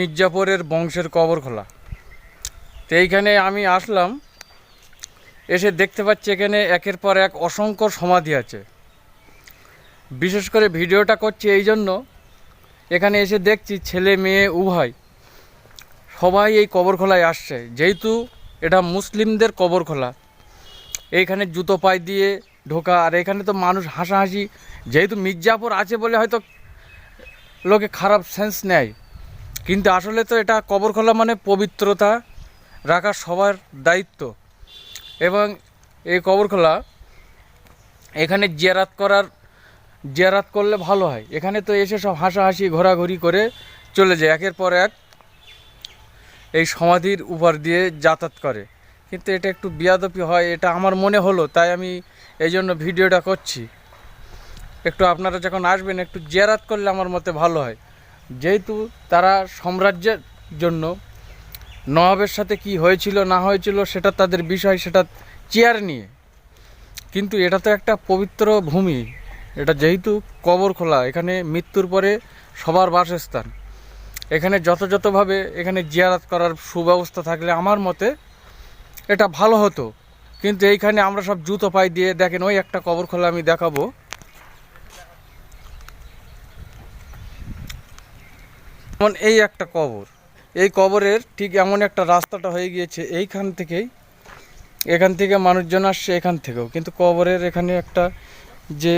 মির্জাপুরের বংশের কবর খোলা। তো এইখানে আমি আসলাম, এসে দেখতে পাচ্ছি এখানে একের পর এক অসংখ্য সমাধি আছে। বিশেষ করে ভিডিওটা করছি এই জন্য, এখানে এসে দেখছি ছেলে, মেয়ে, উভয় সবাই এই কবর খোলায় আসছে। যেহেতু এটা মুসলিমদের কবর খোলা, এইখানে জুতো পায়ে দিয়ে ঢোকা, আর এখানে তো মানুষ হাসাহাসি, যেহেতু মির্জাপুর আছে বলে হয়তো লোকে খারাপ সেন্স নেয়। কিন্তু আসলে তো এটা কবর খোলা মানে পবিত্রতা রাখা সবার দায়িত্ব। এবং এই কবর খোলা এখানে জিয়ারাত করার, জিয়ারাত করলে ভালো হয়। এখানে তো এসে সব হাসাহাসি, ঘোরাঘুরি করে চলে যায়। একের পর এক এই সমাধির উপর দিয়ে যাতায়াত করে। কিন্তু এটা একটু বিয়াদপি হয়, এটা আমার মনে হলো, তাই আমি এই জন্য ভিডিওটা করছি। একটু আপনারা যখন আসবেন, একটু জিয়ারাত করলে আমার মতে ভালো হয়। যেহেতু তারা সাম্রাজ্যের জন্য নবাবের সাথে কি হয়েছিল, না হয়েছিল, সেটা তাদের বিষয়, সেটা চেয়ার নিয়ে। কিন্তু এটা তো একটা পবিত্র ভূমি। এটা যেহেতু কবর খোলা, এখানে মৃত্যুর পরে সবার বাসস্থান। এখানে যথাযথভাবে এখানে জিয়ারাত করার সুব্যবস্থা থাকলে আমার মতে এটা ভালো হতো। কিন্তু এইখানে আমরা সব জুতো পাই দিয়ে দেখেন, ওই একটা কবর খোলা আমি দেখাবো। যেমন এই একটা কবর, এই কবরের ঠিক এমন একটা রাস্তাটা হয়ে গিয়েছে এইখান থেকেই, এখান থেকে মানুষজন আসছে এখান থেকেও। কিন্তু কবরের এখানে একটা যে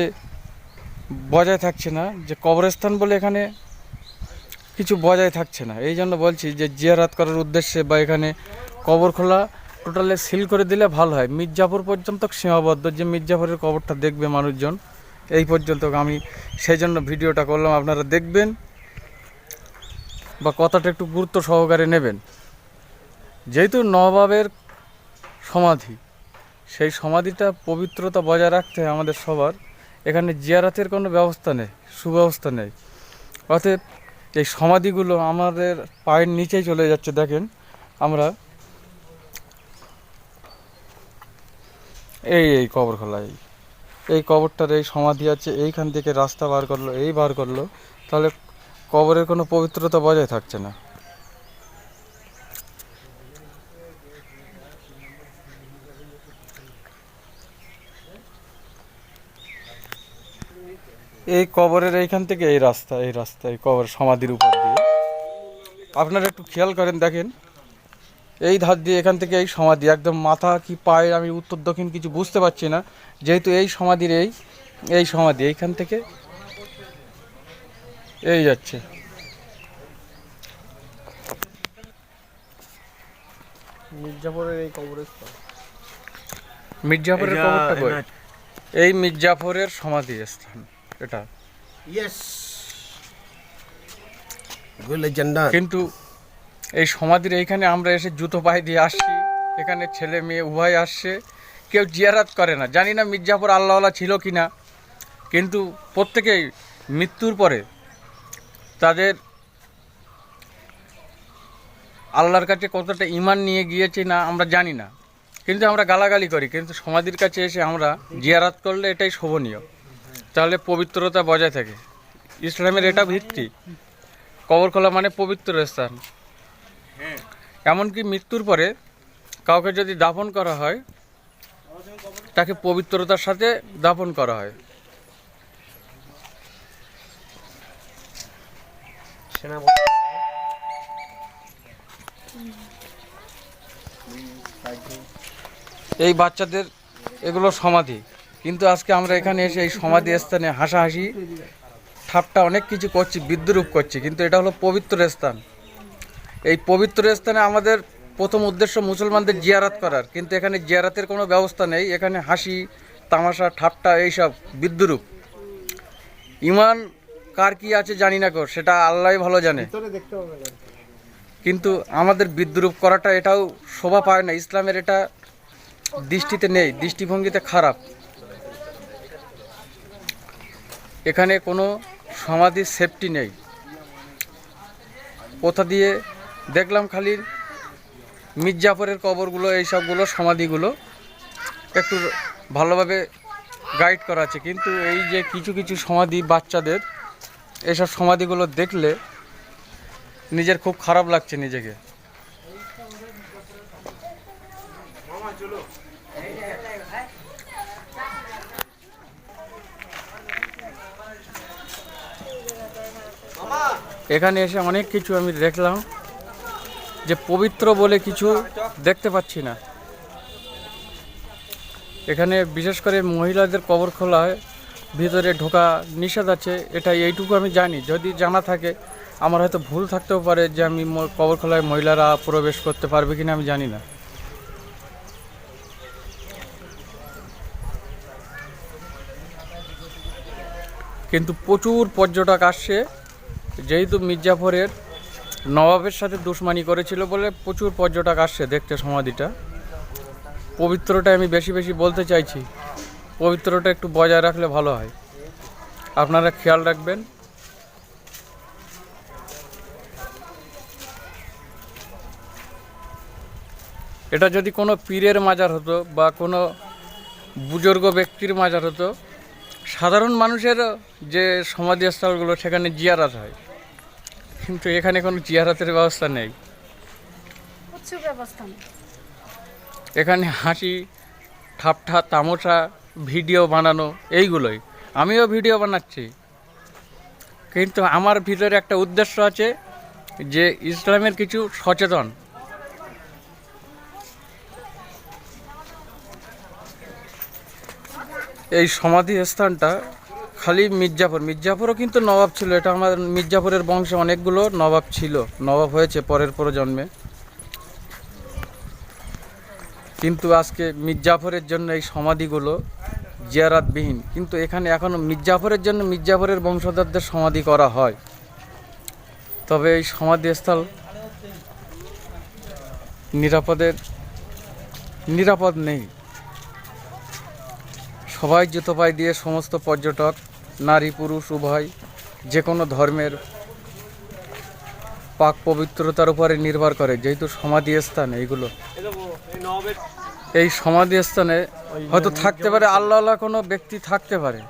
বজায় থাকছে না, যে কবরস্থান বলে এখানে কিছু বজায় থাকছে না। এই জন্য বলছি যে জিয়ারাত করার উদ্দেশ্যে বা এখানে কবর খোলা টোটালে সিল করে দিলে ভালো হয়। মির্জাপুর পর্যন্ত সীমাবদ্ধ, যে মির্জাপুরের কবরটা দেখবে মানুষজন, এই পর্যন্ত আমি সেই জন্য ভিডিওটা করলাম। আপনারা দেখবেন বা কথাটা একটু গুরুত্ব সহকারে নেবেন। যেহেতু নবাবের সমাধি, সেই সমাধিটা পবিত্রতা বজায় রাখতে হয় আমাদের সবার। এখানে জিয়ারাতের কোনো ব্যবস্থা নেই, সুব্যবস্থা নেই। অতএব এই সমাধিগুলো আমাদের পায়ের নিচেই চলে যাচ্ছে, দেখেন আমরা। এই এই কবর খোলা, এই। এই কবরটার এই সমাধি আছে, এইখান থেকে রাস্তা বার করল, এই বার করল। তাহলে কবরের কোনো পবিত্রতা বজায় থাকছে না। এই কবরের এইখান থেকে এই রাস্তা এই রাস্তা, এই কবর সমাধির উপর দিয়ে। আপনারা একটু খেয়াল করেন, দেখেন। এই ধার দিয়ে এখান থেকে এই সমাধি, একদম মাথা কি পায়ের, আমি উত্তর, দক্ষিণ কিছু বুঝতে পারছি না। যেহেতু এই সমাধির এই এই সমাধি, এইখান থেকে এই যাচ্ছে। মির্জাপুরের এই কবরস্থান মির্জাফরের কবরটা কই? এই মির্জাফরের সমাধি স্থান এটা। ইয়েস কিন্তু এই সমাধির এইখানে আমরা এসে জুতো পায়ে দিয়ে আসছি। এখানে ছেলে মেয়ে উভয় আসছে। কেউ জিয়ারাত করে না। জানি না মির্জাপুর আল্লাহওয়ালা ছিল কি না কিন্তু প্রত্যেকেই মৃত্যুর পরে তাদের আল্লাহর কাছে কতটা ইমান নিয়ে গিয়েছি না, আমরা জানি না। কিন্তু আমরা গালাগালি করি, কিন্তু সমাধির কাছে এসে আমরা জিয়ারাত করলে এটাই শোভনীয়। তাহলে পবিত্রতা বজায় থাকে। ইসলামের এটা ভিত্তি। কবর খোলা মানে পবিত্র স্থান। এমনকি মৃত্যুর পরে কাউকে যদি দাফন করা হয়, তাকে পবিত্রতার সাথে দাফন করা হয়। সেনাপতি এই বাচ্চাদের এগুলো সমাধি। কিন্তু আজকে আমরা এখানে এসে এই সমাধি স্থানে হাসাহাসি ঠাপটা অনেক কিছু করছি, বিদ্রুপ করছি। কিন্তু এটা হলো পবিত্র স্থান। এই পবিত্র স্থানে আমাদের প্রথম উদ্দেশ্য মুসলমানদের জিয়ারাত করার। কিন্তু এখানে জিয়ারাতের কোনো ব্যবস্থা নেই। এখানে হাসি, তামাশা, ঠাট্টা, এইসব বিদ্রুপ। ইমান কার কি আছে জানি না গো সেটা আল্লাহ ভালো জানে। দেখতে কিন্তু আমাদের বিদ্রুপ করাটা এটাও শোভা পায় না ইসলামের এটা দৃষ্টিতে নেই দৃষ্টিভঙ্গিতে খারাপ। এখানে কোনো সমাধির সেফটি নেই। কোথা দিয়ে? দেখলাম খালি মির্জাফরের কবরগুলো এইসবগুলো সমাধিগুলো একটু ভালোভাবে গাইড করা আছে। কিন্তু এই যে কিছু কিছু সমাধি বাচ্চাদের এইসব সমাধিগুলো দেখলে নিজের খুব খারাপ লাগছে নিজেকে। এখানে এসে অনেক কিছু আমি দেখলাম যে পবিত্র বলে কিছু দেখতে পাচ্ছি না। এখানে বিশেষ করে মহিলাদের কবর খোলা হয়। ভিতরে ঢোকা নিষেধ আছে এটা এইটুকু আমি জানি। যদি জানা থাকে, আমার হয়তো ভুল থাকতেও পারে যে আমি কবর খোলায় মহিলারা প্রবেশ করতে পারবে কিনা আমি জানি না। কিন্তু প্রচুর পর্যটক আসছে। যেহেতু মির্জাফরের নবাবের সাথে দুশ্মানি করেছিল বলে প্রচুর পর্যটক আসছে দেখতে সমাধিটা। পবিত্রটা আমি বেশি বেশি বলতে চাইছি। পবিত্রটা একটু বজায় রাখলে ভালো হয়। আপনারা খেয়াল রাখবেন। এটা যদি কোনো পীরের মাজার হতো বা কোনো বুজুর্গ ব্যক্তির মাজার হতো সাধারণ মানুষের যে সমাধিস্থলগুলো সেখানে জিয়ারাত হয়। কিন্তু এখানে কোনো জিয়ারাতের ব্যবস্থা নেই। ব্যবস্থা এখানে হাসি ঠাপঠা তামসা ভিডিও বানানো, এইগুলোই। আমিও ভিডিও বানাচ্ছি। কিন্তু আমার ভিতরে একটা উদ্দেশ্য আছে যে ইসলামের কিছু সচেতন। এই সমাধি স্থানটা খালি মির্জাপুর। মির্জাপুরও কিন্তু নবাব ছিল, এটা আমাদের মির্জাপুরের বংশে অনেকগুলো নবাব ছিল। নবাব হয়েছে পরের প্রজন্মে। কিন্তু আজকে মির্জাফরের জন্য এই সমাধিগুলো জিয়ারাতবিহীন। কিন্তু এখানে এখনও মির্জাফরের জন্য মির্জাফরের বংশধরদের সমাধি করা হয়। তবে এই সমাধিস্থল নিরাপদের নিরাপদ নেই। সবাই জুতো পায়ে দিয়ে সমস্ত পর্যটক, নারী, পুরুষ, উভয় যে কোনো ধর্মের পাক পবিত্রতার উপরে নির্ভর করে, যেহেতু সমাধি স্থান এইগুলো। এই সমাধি স্থানে হয়তো থাকতে পারে, আল্লাহ আল্লাহ কোনো ব্যক্তি থাকতে পারে।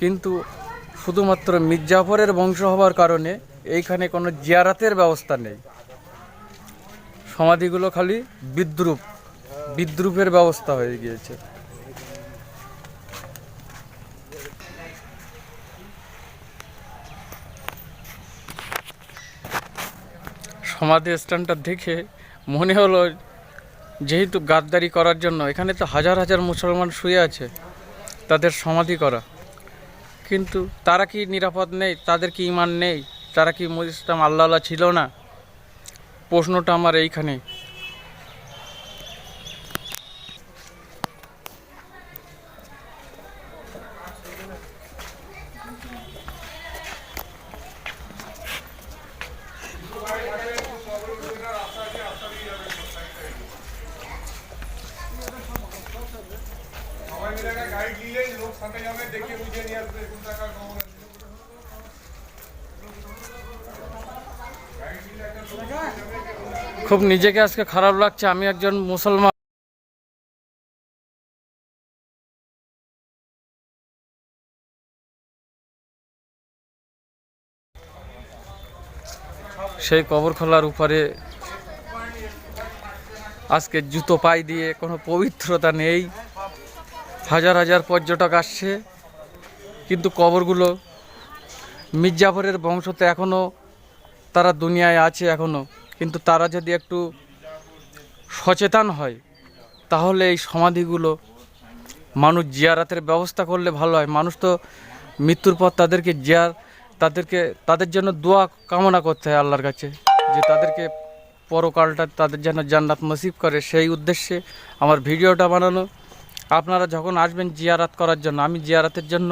কিন্তু শুধুমাত্র মির্জাফরের বংশ হওয়ার কারণে এইখানে কোনো জিয়ারাতের ব্যবস্থা নেই। সমাধিগুলো খালি বিদ্রুপ, বিদ্রুপের ব্যবস্থা হয়ে গিয়েছে। সমাধি স্থানটা দেখে মনে হলো যেহেতু গাদ্দারি করার জন্য, এখানে তো হাজার হাজার মুসলমান শুয়ে আছে, তাদের সমাধি করা। কিন্তু তারা কি নিরাপদ নেই? তাদের কি ইমান নেই? তারা কি ইসলাম আল্লাহ ছিল না? প্রশ্নটা আমার এইখানে সবাই মিলে একটা গাইড নিলেই লোক সাথে যাবে, দেখে বুঝে নিয়ে আসবে কোন টাকা খুব নিজেকে আজকে খারাপ লাগছে, আমি একজন মুসলমান। সেই কবর খোলার উপরে আজকে জুতো পাই দিয়ে কোনো পবিত্রতা নেই। হাজার হাজার পর্যটক আসছে, কিন্তু কবরগুলো মির্জাফরের বংশতে এখনও তারা দুনিয়ায় আছে এখনও কিন্তু তারা যদি একটু সচেতন হয়, তাহলে এই সমাধিগুলো মানুষ জিয়ারাতের ব্যবস্থা করলে ভালো হয়। মানুষ তো মৃত্যুর পর তাদেরকে জিয়ার, তাদেরকে, তাদের জন্য দোয়া, কামনা করতে হয় আল্লাহর কাছে, যে তাদেরকে পরকালটা তাদের যেন জান্নাত নসিব করে। সেই উদ্দেশ্যে আমার ভিডিওটা বানানো। আপনারা যখন আসবেন জিয়ারাত করার জন্য আমি জিয়ারাতের জন্য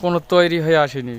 কোনো তৈরি হয়ে আসিনি।